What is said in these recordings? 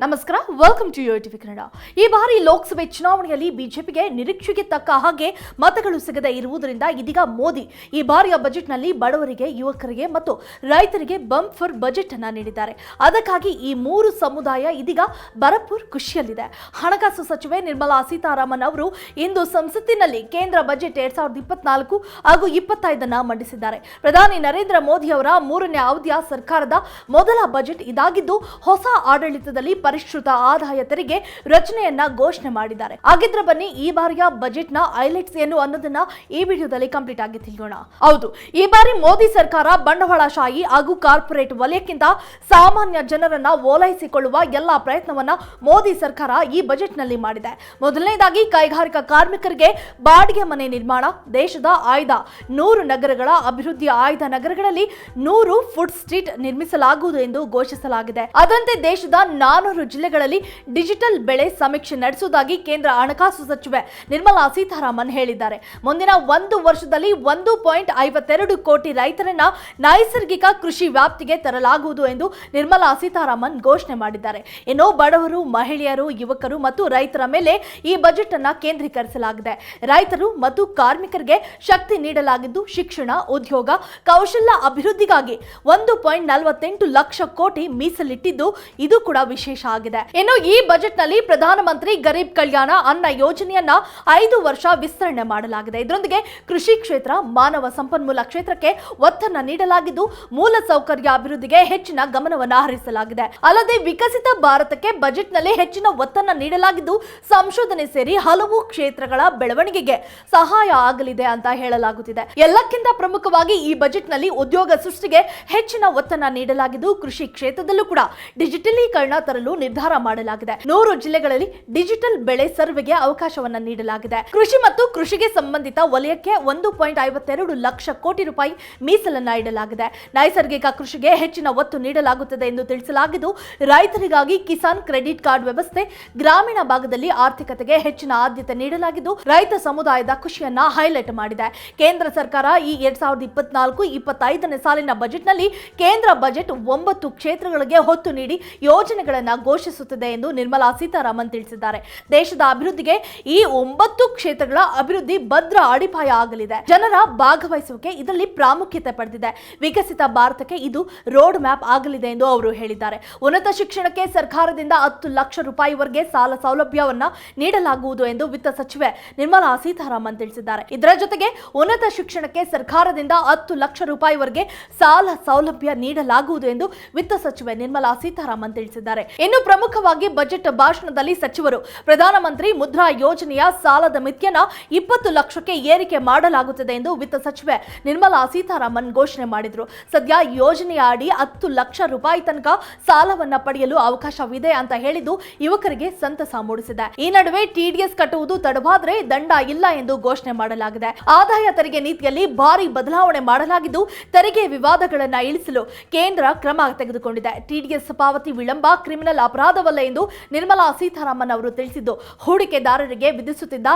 ನಮಸ್ಕಾರ welcome to TV Kannada. ಈ ಬಾರಿ ಲೋಕಸಭೆ ಚುನಾವಣೆಯಲ್ಲಿ ಬಿಜೆಪಿಗೆ ನಿರೀಕ್ಷೆಗೆ ತಕ್ಕ ಹಾಗೆ ಮತಗಳು ಸಿಗದೇ ಇರುವುದರಿಂದ ಇದೀಗ ಮೋದಿ ಈ ಬಾರಿಯ ಬಜೆಟ್ನಲ್ಲಿ ಬಡವರಿಗೆ, ಯುವಕರಿಗೆ ಮತ್ತು ರೈತರಿಗೆ ಬಂಪ್ ಫರ್ ಬಜೆಟ್ ಅನ್ನ ನೀಡಿದ್ದಾರೆ. ಅದಕ್ಕಾಗಿ ಈ ಮೂರು ಸಮುದಾಯ ಇದೀಗ ಭರಪೂರ್ ಖುಷಿಯಲ್ಲಿದೆ. ಹಣಕಾಸು ಸಚಿವೆ ನಿರ್ಮಲಾ ಸೀತಾರಾಮನ್ ಅವರು ಇಂದು ಸಂಸತ್ತಿನಲ್ಲಿ ಕೇಂದ್ರ ಬಜೆಟ್ ಎರಡ್ ಸಾವಿರದ ಇಪ್ಪತ್ನಾಲ್ಕು ಹಾಗೂ ಇಪ್ಪತ್ತೈದನ್ನ ಮಂಡಿಸಿದ್ದಾರೆ. ಪ್ರಧಾನಿ ನರೇಂದ್ರ ಮೋದಿ ಅವರ ಮೂರನೇ ಅವಧಿಯ ಸರ್ಕಾರದ ಮೊದಲ ಬಜೆಟ್ ಇದಾಗಿದ್ದು, ಹೊಸ ಆಡಳಿತದಲ್ಲಿ ಪರಿಷ್ಕೃತ ಆದಾಯ ತೆರಿಗೆ ರಚನೆಯನ್ನ ಘೋಷಣೆ ಮಾಡಿದ್ದಾರೆ. ಹಾಗಿದ್ರೆ ಬನ್ನಿ, ಈ ಬಾರಿಯ ಬಜೆಟ್ನ ಹೈಲೈಟ್ಸ್ ಏನು ಅನ್ನೋದನ್ನ ಈ ವಿಡಿಯೋದಲ್ಲಿ ಕಂಪ್ಲೀಟ್ ಆಗಿ ತಿಳಿಯೋಣ. ಹೌದು, ಈ ಬಾರಿ ಮೋದಿ ಸರ್ಕಾರ ಬಂಡವಾಳಶಾಹಿ ಹಾಗೂ ಕಾರ್ಪೊರೇಟ್ ವಲಯಕ್ಕಿಂತ ಸಾಮಾನ್ಯ ಜನರನ್ನ ಓಲೈಸಿಕೊಳ್ಳುವ ಎಲ್ಲಾ ಪ್ರಯತ್ನವನ್ನ ಮೋದಿ ಸರ್ಕಾರ ಈ ಬಜೆಟ್ನಲ್ಲಿ ಮಾಡಿದೆ. ಮೊದಲನೇದಾಗಿ, ಕೈಗಾರಿಕಾ ಕಾರ್ಮಿಕರಿಗೆ ಬಾಡಿಗೆ ಮನೆ ನಿರ್ಮಾಣ, ದೇಶದ ಆಯ್ದ ನೂರು ನಗರಗಳ ಅಭಿವೃದ್ಧಿ ಆಯ್ದ ನಗರಗಳಲ್ಲಿ ನೂರು ಫುಡ್ ಸ್ಟ್ರೀಟ್ ನಿರ್ಮಿಸಲಾಗುವುದು ಎಂದು ಘೋಷಿಸಲಾಗಿದೆ. ಅದಂತೆ ದೇಶದ ನಾನೂರು ಜಿಲ್ಲೆಗಳಲ್ಲಿ ಡಿಜಿಟಲ್ ಬೆಳೆ ಸಮೀಕ್ಷೆ ನಡೆಸುವುದಾಗಿ ಕೇಂದ್ರ ಹಣಕಾಸು ಸಚಿವೆ ನಿರ್ಮಲಾ ಸೀತಾರಾಮನ್ ಹೇಳಿದ್ದಾರೆ. ಮುಂದಿನ ಒಂದು ವರ್ಷದಲ್ಲಿ ಒಂದು ಪಾಯಿಂಟ್ ಐವತ್ತೆರಡು ಕೋಟಿ ರೈತರನ್ನ ನೈಸರ್ಗಿಕ ಕೃಷಿ ವ್ಯಾಪ್ತಿಗೆ ತರಲಾಗುವುದು ಎಂದು ನಿರ್ಮಲಾ ಸೀತಾರಾಮನ್ ಘೋಷಣೆ ಮಾಡಿದ್ದಾರೆ. ಇನ್ನು ಬಡವರು, ಮಹಿಳೆಯರು, ಯುವಕರು ಮತ್ತು ರೈತರ ಮೇಲೆ ಈ ಬಜೆಟ್ ಅನ್ನ ಕೇಂದ್ರೀಕರಿಸಲಾಗಿದೆ. ರೈತರು ಮತ್ತು ಕಾರ್ಮಿಕರಿಗೆ ಶಕ್ತಿ ನೀಡಲಾಗಿದ್ದು ಶಿಕ್ಷಣ, ಉದ್ಯೋಗ, ಕೌಶಲ್ಯ ಅಭಿವೃದ್ಧಿಗಾಗಿ ಒಂದು ಪಾಯಿಂಟ್ ನಲವತ್ತೆಂಟು ಲಕ್ಷ ಕೋಟಿ ಮೀಸಲಿಟ್ಟಿದ್ದು ಇದು ಕೂಡ ವಿಶೇಷ. ಆಗಿದೆ. ಇನ್ನು ಈ ಬಜೆಟ್ನಲ್ಲಿ ಪ್ರಧಾನಮಂತ್ರಿ ಗರೀಬ್ ಕಲ್ಯಾಣ ಅನ್ನ ಯೋಜನೆಯನ್ನ ಐದು ವರ್ಷ ವಿಸ್ತರಣೆ ಮಾಡಲಾಗಿದೆ. ಇದರೊಂದಿಗೆ ಕೃಷಿ ಕ್ಷೇತ್ರ, ಮಾನವ ಸಂಪನ್ಮೂಲ ಕ್ಷೇತ್ರಕ್ಕೆ ಒತ್ತನ್ನ ನೀಡಲಾಗಿದ್ದು, ಮೂಲ ಸೌಕರ್ಯ ಅಭಿವೃದ್ಧಿಗೆ ಹೆಚ್ಚಿನ ಗಮನವನ್ನು ಹರಿಸಲಾಗಿದೆ. ಅಲ್ಲದೆ ವಿಕಸಿತ ಭಾರತಕ್ಕೆ ಬಜೆಟ್ನಲ್ಲಿ ಹೆಚ್ಚಿನ ಒತ್ತನ್ನ ನೀಡಲಾಗಿದ್ದು, ಸಂಶೋಧನೆ ಸೇರಿ ಹಲವು ಕ್ಷೇತ್ರಗಳ ಬೆಳವಣಿಗೆಗೆ ಸಹಾಯ ಆಗಲಿದೆ ಅಂತ ಹೇಳಲಾಗುತ್ತಿದೆ. ಎಲ್ಲಕ್ಕಿಂತ ಪ್ರಮುಖವಾಗಿ ಈ ಬಜೆಟ್ನಲ್ಲಿ ಉದ್ಯೋಗ ಸೃಷ್ಟಿಗೆ ಹೆಚ್ಚಿನ ಒತ್ತನ್ನ ನೀಡಲಾಗಿದ್ದು, ಕೃಷಿ ಕ್ಷೇತ್ರದಲ್ಲೂ ಕೂಡ ಡಿಜಿಟಲೀಕರಣ ತರಲು ನಿರ್ಧಾರ ಮಾಡಲಾಗಿದೆ. ನೂರು ಜಿಲ್ಲೆಗಳಲ್ಲಿ ಡಿಜಿಟಲ್ ಬೆಳೆ ಸರ್ವೆಗೆ ಅವಕಾಶವನ್ನ ನೀಡಲಾಗಿದೆ. ಕೃಷಿ ಮತ್ತು ಕೃಷಿಗೆ ಸಂಬಂಧಿತ ವಲಯಕ್ಕೆ ಒಂದು ಪಾಯಿಂಟ್ ಐವತ್ತೆರಡು ಲಕ್ಷ ಕೋಟಿ ರೂಪಾಯಿ ಮೀಸಲನ್ನ ಇಡಲಾಗಿದೆ. ನೈಸರ್ಗಿಕ ಕೃಷಿಗೆ ಹೆಚ್ಚಿನ ಒತ್ತು ನೀಡಲಾಗುತ್ತದೆ ಎಂದು ತಿಳಿಸಲಾಗಿದ್ದು, ರೈತರಿಗಾಗಿ ಕಿಸಾನ್ ಕ್ರೆಡಿಟ್ ಕಾರ್ಡ್ ವ್ಯವಸ್ಥೆ ಗ್ರಾಮೀಣ ಭಾಗದಲ್ಲಿ ಆರ್ಥಿಕತೆಗೆ ಹೆಚ್ಚಿನ ಆದ್ಯತೆ ನೀಡಲಾಗಿದ್ದು, ರೈತ ಸಮುದಾಯದ ಖುಷಿಯನ್ನ ಹೈಲೈಟ್ ಮಾಡಿದೆ. ಕೇಂದ್ರ ಸರ್ಕಾರ ಈ ಎರಡ್ ಸಾವಿರದ ಇಪ್ಪತ್ನಾಲ್ಕು ಇಪ್ಪತ್ತೈದನೇ ಸಾಲಿನ ಬಜೆಟ್ನಲ್ಲಿ ಕೇಂದ್ರ ಬಜೆಟ್ ಒಂಬತ್ತು ಕ್ಷೇತ್ರಗಳಿಗೆ ಹೊತ್ತು ನೀಡಿ ಯೋಜನೆಗಳನ್ನು ಘೋಷಿಸುತ್ತದೆ ಎಂದು ನಿರ್ಮಲಾ ಸೀತಾರಾಮನ್ ತಿಳಿಸಿದ್ದಾರೆ. ದೇಶದ ಅಭಿವೃದ್ಧಿಗೆ ಈ ಒಂಬತ್ತು ಕ್ಷೇತ್ರಗಳ ಅಭಿವೃದ್ಧಿ ಭದ್ರ ಅಡಿಪಾಯ ಆಗಲಿದೆ. ಜನರ ಭಾಗವಹಿಸುವಿಕೆ ಇದರಲ್ಲಿ ಪ್ರಾಮುಖ್ಯತೆ ಪಡೆದಿದೆ. ವಿಕಸಿತ ಭಾರತಕ್ಕೆ ಇದು ರೋಡ್ ಮ್ಯಾಪ್ ಆಗಲಿದೆ ಎಂದು ಅವರು ಹೇಳಿದ್ದಾರೆ. ಉನ್ನತ ಶಿಕ್ಷಣಕ್ಕೆ ಸರ್ಕಾರದಿಂದ ಹತ್ತು ಲಕ್ಷ ರೂಪಾಯಿವರೆಗೆ ಸಾಲ ಸೌಲಭ್ಯವನ್ನು ನೀಡಲಾಗುವುದು ಎಂದು ವಿತ್ತ ಸಚಿವೆ ನಿರ್ಮಲಾ ಸೀತಾರಾಮನ್ ತಿಳಿಸಿದ್ದಾರೆ. ಇದರ ಜೊತೆಗೆ ಉನ್ನತ ಶಿಕ್ಷಣಕ್ಕೆ ಸರ್ಕಾರದಿಂದ ಹತ್ತು ಲಕ್ಷ ರೂಪಾಯಿವರೆಗೆ ಸಾಲ ಸೌಲಭ್ಯ ನೀಡಲಾಗುವುದು ಎಂದು ವಿತ್ತ ಸಚಿವೆ ನಿರ್ಮಲಾ ಸೀತಾರಾಮನ್ ತಿಳಿಸಿದ್ದಾರೆ. ಇನ್ನು ಪ್ರಮುಖವಾಗಿ ಬಜೆಟ್ ಭಾಷಣದಲ್ಲಿ ಸಚಿವರು, ಪ್ರಧಾನಮಂತ್ರಿ ಮುದ್ರಾ ಯೋಜನೆಯ ಸಾಲದ ಮಿತಿಯನ್ನ ಇಪ್ಪತ್ತು ಲಕ್ಷಕ್ಕೆ ಏರಿಕೆ ಮಾಡಲಾಗುತ್ತದೆ ಎಂದು ವಿತ್ತ ಸಚಿವೆ ನಿರ್ಮಲಾ ಸೀತಾರಾಮನ್ ಘೋಷಣೆ ಮಾಡಿದರು. ಸದ್ಯ ಯೋಜನೆಯ ಅಡಿ ಹತ್ತು ಲಕ್ಷ ರೂಪಾಯಿ ತನಕ ಸಾಲವನ್ನ ಪಡೆಯಲು ಅವಕಾಶವಿದೆ ಅಂತ ಹೇಳಿದ್ದು ಯುವಕರಿಗೆ ಸಂತಸ ಮೂಡಿಸಿದೆ. ಈ ನಡುವೆ ಟಿಡಿಎಸ್ ಕಟ್ಟುವುದು ತಡವಾದರೆ ದಂಡ ಇಲ್ಲ ಎಂದು ಘೋಷಣೆ ಮಾಡಲಾಗಿದೆ. ಆದಾಯ ತೆರಿಗೆ ನೀತಿಯಲ್ಲಿ ಭಾರಿ ಬದಲಾವಣೆ ಮಾಡಲಾಗಿದ್ದು ತೆರಿಗೆ ವಿವಾದಗಳನ್ನ ಇಳಿಸಲು ಕೇಂದ್ರ ಕ್ರಮ ತೆಗೆದುಕೊಂಡಿದೆ. ಟಿಡಿಎಸ್ ಪಾವತಿ ವಿಳಂಬ, ಕ್ರಿಮಿನಲ್ ಅಪರಾಧವಲ್ಲ ಎಂದು ನಿರ್ಮಲಾ ಸೀತಾರಾಮನ್ ಅವರು ತಿಳಿಸಿದ್ದು. ಹೂಡಿಕೆದಾರರಿಗೆ ವಿಧಿಸುತ್ತಿದ್ದ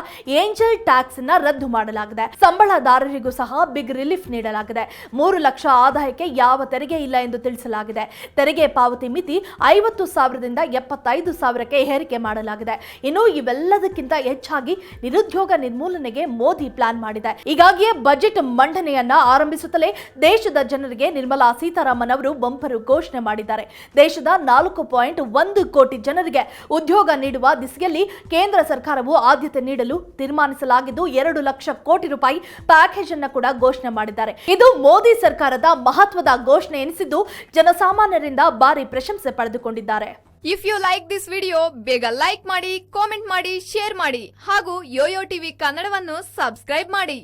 ಏಂಜಲ್ ಟ್ಯಾಕ್ಸ್ನ ರದ್ದು ಮಾಡಲಾಗಿದೆ. ಸಂಬಳದಾರರಿಗೂ ಸಹ ಬಿಗ್ ರಿಲೀಫ್ ನೀಡಲಾಗಿದೆ. ಮೂರು ಲಕ್ಷ ಆದಾಯಕ್ಕೆ ಯಾವ ತೆರಿಗೆ ಇಲ್ಲ ಎಂದು ತಿಳಿಸಲಾಗಿದೆ. ತೆರಿಗೆ ಪಾವತಿ ಮಿತಿ ಐವತ್ತು ಸಾವಿರದಿಂದ ಎಪ್ಪತ್ತೈದು ಸಾವಿರಕ್ಕೆ ಏರಿಕೆ ಮಾಡಲಾಗಿದೆ. ಇನ್ನು ಇವೆಲ್ಲದಕ್ಕಿಂತ ಹೆಚ್ಚಾಗಿ ನಿರುದ್ಯೋಗ ನಿರ್ಮೂಲನೆಗೆ ಮೋದಿ ಪ್ಲಾನ್ ಮಾಡಿದೆ. ಹೀಗಾಗಿಯೇ ಬಜೆಟ್ ಮಂಡನೆಯನ್ನ ಆರಂಭಿಸುತ್ತಲೇ ದೇಶದ ಜನರಿಗೆ ನಿರ್ಮಲಾ ಸೀತಾರಾಮನ್ ಅವರು ಬಂಪರು ಘೋಷಣೆ ಮಾಡಿದ್ದಾರೆ. ದೇಶದ ನಾಲ್ಕು ಪಾಯಿಂಟ್ ಒಂದು ಕೋಟಿ ಜನರಿಗೆ ಉದ್ಯೋಗ ನೀಡುವ ದಿಸೆಯಲ್ಲಿ ಕೇಂದ್ರ ಸರ್ಕಾರವು ಆದ್ಯತೆ ನೀಡಲು ತೀರ್ಮಾನಿಸಲಾಗಿದ್ದು ಎರಡು ಲಕ್ಷ ಕೋಟಿ ರೂಪಾಯಿ ಪ್ಯಾಕೇಜ್ ಅನ್ನು ಕೂಡ ಘೋಷಣೆ ಮಾಡಿದ್ದಾರೆ. ಇದು ಮೋದಿ ಸರ್ಕಾರದ ಮಹತ್ವದ ಘೋಷಣೆ ಎನಿಸಿದ್ದು ಜನಸಾಮಾನ್ಯರಿಂದ ಭಾರಿ ಪ್ರಶಂಸೆ ಪಡೆದುಕೊಂಡಿದ್ದಾರೆ. If you like this video ಬೇಗ ಲೈಕ್ ಮಾಡಿ ಕಾಮೆಂಟ್ ಮಾಡಿ ಶೇರ್ ಮಾಡಿ ಹಾಗೂ ಯೋಯೋ ಟಿವಿ ಕನ್ನಡವನ್ನು ಸಬ್ಸ್ಕ್ರೈಬ್ ಮಾಡಿ.